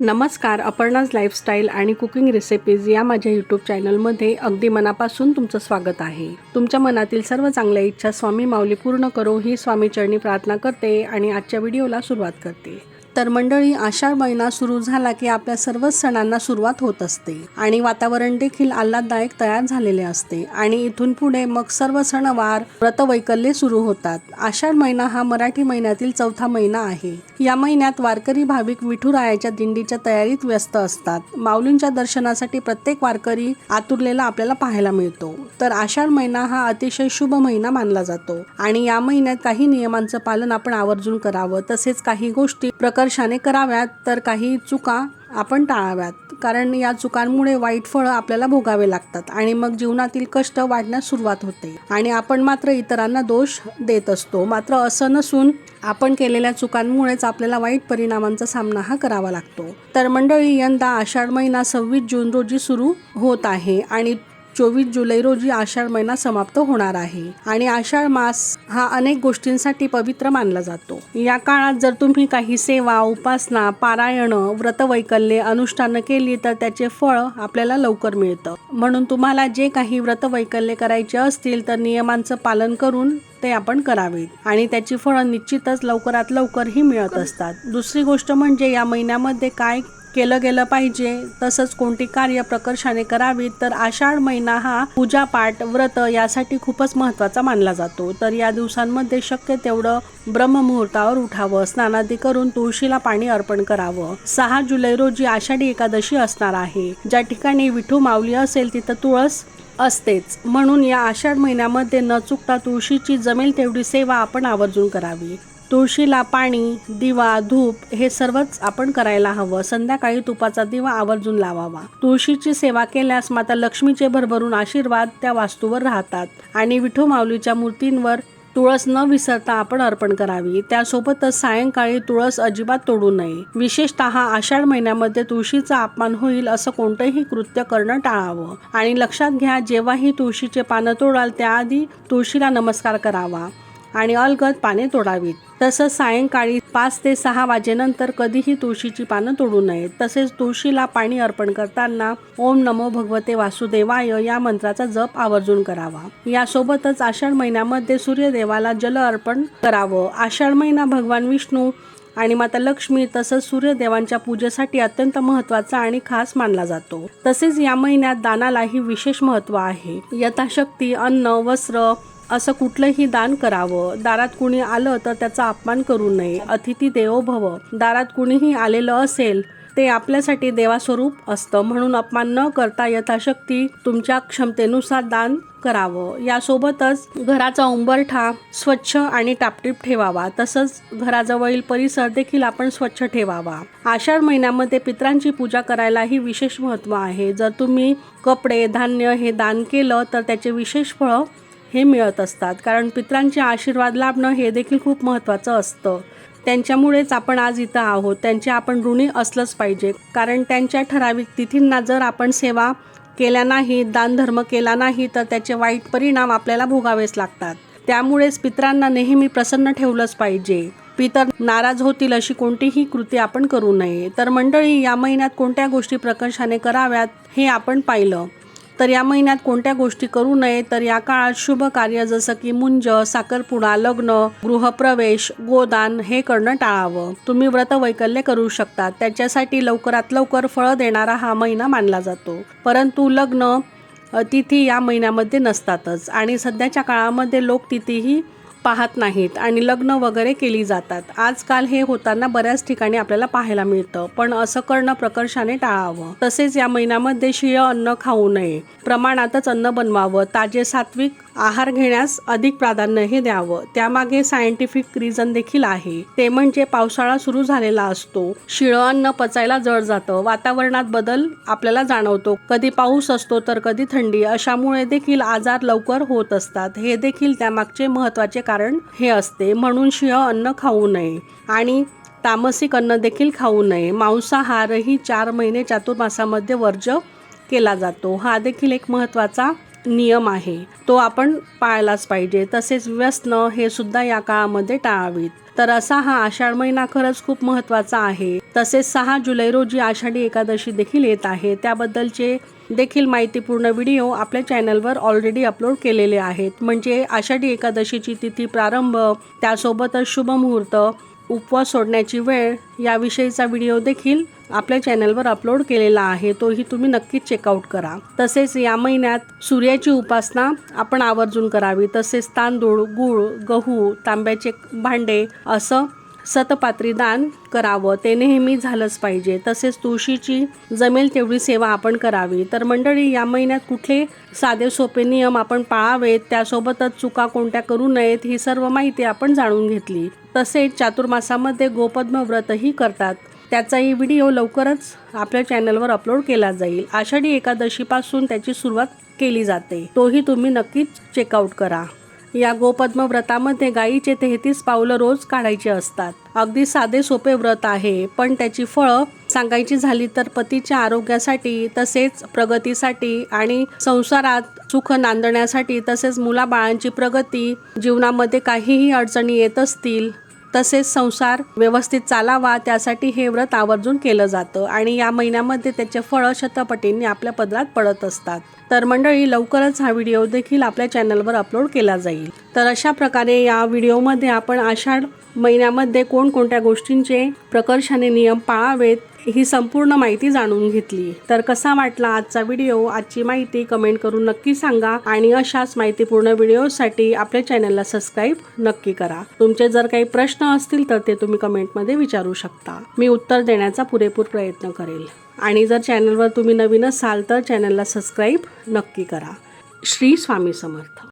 नमस्कार अपर्णाज लाईफस्टाईल आणि cooking recipes या माझ्या यूट्यूब चॅनलमध्ये अगदी मनापासून तुमचं स्वागत आहे. तुमच्या मनातील सर्व चांगल्या इच्छा स्वामी माऊली पूर्ण करो ही स्वामी चरणी प्रार्थना करते आणि आजच्या व्हिडिओला सुरुवात करते. तर मंडळी आषाढ महिना सुरू झाला की आपल्या सर्वच सणांना सुरुवात होत असते आणि वातावरण देखील आल्हाददायक तयार झालेले असते. आणि इथून पुढे मग सर्व सणवार व्रतवैकल्ये सुरू होतात. आषाढ महिना हा मराठी महिन्यातील चौथा महिना आहे. या महिन्यात वारकरी भाविक विठुरायाच्या दिंडीच्या तयारीत व्यस्त असतात. माऊलींच्या दर्शनासाठी प्रत्येक वारकरी आतुरलेला आपल्याला पाहायला मिळतो. तर आषाढ महिना हा अतिशय शुभ महिना मानला जातो. आणि या महिन्यात काही नियमांचं पालन आपण आवर्जून करावं तसेच काही गोष्टी प्रकर्षाने कराव्यात तर काही चुका आपण टाळाव्यात. कारण या चुकांमुळे वाईट फळं आपल्याला भोगावे लागतात आणि मग जीवनातील कष्ट वाढण्यास सुरुवात होते. आणि आपण मात्र इतरांना दोष देत असतो. मात्र असं नसून आपण केलेल्या चुकांमुळेच आपल्याला वाईट परिणामांचा सामना हा करावा लागतो. तर मंडळी यंदा आषाढ महिना सव्वीस जून रोजी सुरू होत आहे आणि चोवीस जुलै रोजी आषाढ महिना समाप्त होणार आहे. आणि आषाढ मास हा अनेक गोष्टींसाठी पवित्र मानला जातो. या काळात जर तुम्ही काही सेवा उपासना पारायण व्रतवैकल्ये अनुष्ठानं केली तर त्याचे फळ आपल्याला लवकर मिळतं. म्हणून तुम्हाला जे काही व्रतवैकल्ये करायचे असतील तर नियमांचं पालन करून ते आपण करावेत. आणि त्याची फळं निश्चितच लवकरात लवकर ही मिळत असतात. दुसरी गोष्ट म्हणजे या महिन्यामध्ये काय केलं गेलं पाहिजे. तसंच कोणती कार्य प्रकर्षाने करावीत तर आषाढ महिना हा पूजापाठ व्रत यासाठी खूपच महत्त्वाचा मानला जातो. तर या दिवसांमध्ये शक्य तेवढं ब्रह्ममुहूर्तावर उठावं स्नानादी करून तुळशीला पाणी अर्पण करावं. सहा जुलै रोजी आषाढी एकादशी असणार आहे. ज्या ठिकाणी विठू माऊली असेल तिथं तुळस असतेच. म्हणून या आषाढ महिन्यामध्ये न चुकता तुळशीची जमेल तेवढी सेवा आपण आवर्जून करावी. तुळशीला पाणी दिवा धूप हे सर्वच आपण करायला हवं. संध्याकाळी तुपाचा दिवा आवर्जून लावावा. तुळशीची सेवा केल्यास माता लक्ष्मीचे भरभरून आशीर्वाद त्या वास्तूवर राहतात. आणि विठू माऊलीच्या मूर्तींवर तुळस न विसरता आपण अर्पण करावी. त्यासोबतच सायंकाळी तुळस अजिबात तोडू नये. विशेषतः आषाढ महिन्यामध्ये तुळशीचा अपमान होईल असं कोणतंही कृत्य करणं टाळावं. आणि लक्षात घ्या जेव्हाही तुळशीचे पानं तोडाल त्याआधी तुळशीला नमस्कार करावा. आणि अलगद पाने तोडावीत. तसंच सायंकाळी पाच ते सहा वाजेनंतर कधीही तुळशीची पानं तोडू नयेत. तसेच तुळशीला पाणी अर्पण करताना ओम नमो भगवते वासुदेवाय या मंत्राचा जप आवर्जून करावा. यासोबतच आषाढ महिन्यामध्ये सूर्यदेवाला जल अर्पण करावं. आषाढ महिना भगवान विष्णू आणि माता लक्ष्मी तसंच सूर्यदेवांच्या पूजेसाठी अत्यंत महत्त्वाचा आणि खास मानला जातो. तसेच या महिन्यात दानालाही विशेष महत्त्व आहे. यथाशक्ती अन्न वस्त्र असं कुठलंही दान करावं. दारात कुणी आलं तर त्याचा अपमान करू नये. अतिथी देवो भव दारात कुणीही आलेलं असेल ते आपल्यासाठी देवास्वरूप असतं. म्हणून अपमान न करता यथाशक्ती तुमच्या क्षमतेनुसार दान करावं. यासोबतच घराचा उंबरठा स्वच्छ आणि टापटीप ठेवावा. तसंच घराजवळील परिसर देखील आपण स्वच्छ ठेवावा. आषाढ महिन्यामध्ये पित्रांची पूजा करायलाही विशेष महत्त्व आहे. जर तुम्ही कपडे धान्य हे दान केलं तर त्याचे विशेष फळं हे मिळत असतात. कारण पित्रांचे आशीर्वाद लाभणं हे देखील खूप महत्त्वाचं असतं. त्यांच्यामुळेच आपण आज इथं आहोत. त्यांचे आपण ऋणी असलंच पाहिजे. कारण त्यांच्या ठराविक तिथींना जर आपण सेवा केल्या नाही दानधर्म केला नाही तर त्याचे वाईट परिणाम आपल्याला भोगावेच लागतात. त्यामुळेच पित्रांना नेहमी प्रसन्न ठेवलंच पाहिजे. पितर नाराज होतील अशी कोणतीही कृती आपण करू नये. तर मंडळी या महिन्यात कोणत्या गोष्टी प्रकर्षाने कराव्यात हे आपण पाहिलं. तर या महिन्यात कोणत्या गोष्टी करू नये तर या काळात शुभ कार्य जसं की मुंज साखरपुडा लग्न गृहप्रवेश गोदान हे करणं टाळावं. तुम्ही व्रत वैकल्य करू शकता. त्याच्यासाठी लवकरात लवकर फळं देणारा हा महिना मानला जातो. परंतु लग्न तिथी या महिन्यामध्ये नसतातच. आणि सध्याच्या काळामध्ये लोक तिथीही पाहत नाहीत आणि लग्न वगैरे केली जातात. आजकाल हे होताना बऱ्याच ठिकाणी आपल्याला पाहायला मिळतं. पण असं करणं प्रकर्षाने टाळावं. तसेच या महिन्यामध्ये शिळ अन्न खाऊ नये. प्रमाणातच अन्न बनवावं. ताजे सात्विक आहार घेण्यास अधिक प्राधान्य हे द्यावं. त्यामागे सायंटिफिक रिझन देखील आहे. ते म्हणजे पावसाळा सुरू झालेला असतो. शिळं अन्न पचायला जड जातं. वातावरणात बदल आपल्याला जाणवतो. कधी पाऊस असतो तर कधी थंडी. अशामुळे देखील आजार लवकर होत असतात. हे देखील त्यामागचे महत्त्वाचे कारण हे असते. म्हणून शिळं अन्न खाऊ नये. आणि तामसिक अन्न देखील खाऊ नये. मांसाहारही चार महिने चातुर्मासामध्ये वर्ज केला जातो. हा देखील एक महत्त्वाचा नियम आहे. तो आपण पाळलाच पाहिजे. तसेच व्यसन हे सुद्धा या काळामध्ये टाळावीत. तर असा हा आषाढ महिना खरंच खूप महत्त्वाचा आहे. तसेच सहा जुलै रोजी आषाढी एकादशी देखील येत आहे. त्याबद्दलचे देखील माहितीपूर्ण व्हिडिओ आपल्या चॅनलवर ऑलरेडी अपलोड केलेले आहेत. म्हणजे आषाढी एकादशीची तिथी प्रारंभ त्यासोबतच शुभ मुहूर्त उपवास सोडण्याची वेळ याविषयीचा व्हिडिओ देखील आपल्या चॅनलवर अपलोड केलेला आहे. तोही तुम्ही नक्कीच चेकआउट करा. तसेच या महिन्यात सूर्याची उपासना आपण आवर्जून करावी. तसेच तांदूळ गूळ गहू तांब्याचे भांडे असं सतपात्री दान करावं. ते नेहमी झालंच पाहिजे. तसेच तुळशीची जमेल तेवढी सेवा आपण करावी. तर मंडळी या महिन्यात कुठले साधे सोपे नियम आपण पाळावेत? त्यासोबतच चुका कोणत्या करू नयेत ही सर्व माहिती आपण जाणून घेतली. तसेच चातुर्मासामध्ये गोपद्म व्रतही करतात. त्याचाही व्हिडिओ लवकरच आपल्या चॅनलवर अपलोड केला जाईल. आषाढी एकादशीपासून त्याची सुरुवात केली जाते. तोही तुम्ही नक्कीच चेकआउट करा. या गोपद्म व्रतामध्ये गायीचे तेहतीस पावलं रोज काढायचे असतात. अगदी साधे सोपे व्रत आहे पण त्याची फळं सांगायची झाली तर पतीच्या आरोग्यासाठी तसेच प्रगतीसाठी आणि संसारात सुख नांदण्यासाठी तसेच मुलाबाळांची प्रगती जीवनामध्ये काहीही अडचणी येत असतील तसेच संसार व्यवस्थित चालावा त्यासाठी हे व्रत आवर्जून केलं जातं आणि या महिन्यामध्ये त्याचे फळं शतपटींनी आपल्या पदरात पडत असतात. तर मंडळी लवकरच हा व्हिडिओ देखील आपल्या चॅनलवर अपलोड केला जाईल. तर अशा प्रकारे या व्हिडिओमध्ये आपण आषाढ महिन्यामध्ये कोणकोणत्या गोष्टींचे प्रकर्षाने नियम पाळावेत ही संपूर्ण माहिती जाणून घेतली. तर कसा वाटला आजचा व्हिडिओ? आजची माहिती कमेंट करून नक्की सांगा आणि अशाच माहितीपूर्ण व्हिडिओसाठी आपल्या चॅनलला सबस्क्राईब नक्की करा. तुमचे जर काही प्रश्न असतील तर ते तुम्ही कमेंटमध्ये विचारू शकता. मी उत्तर देण्याचा पुरेपूर प्रयत्न करेल. आणि जर चॅनलवर तुम्ही नवीन असाल तर चॅनलला सबस्क्राईब नक्की करा. श्री स्वामी समर्थ.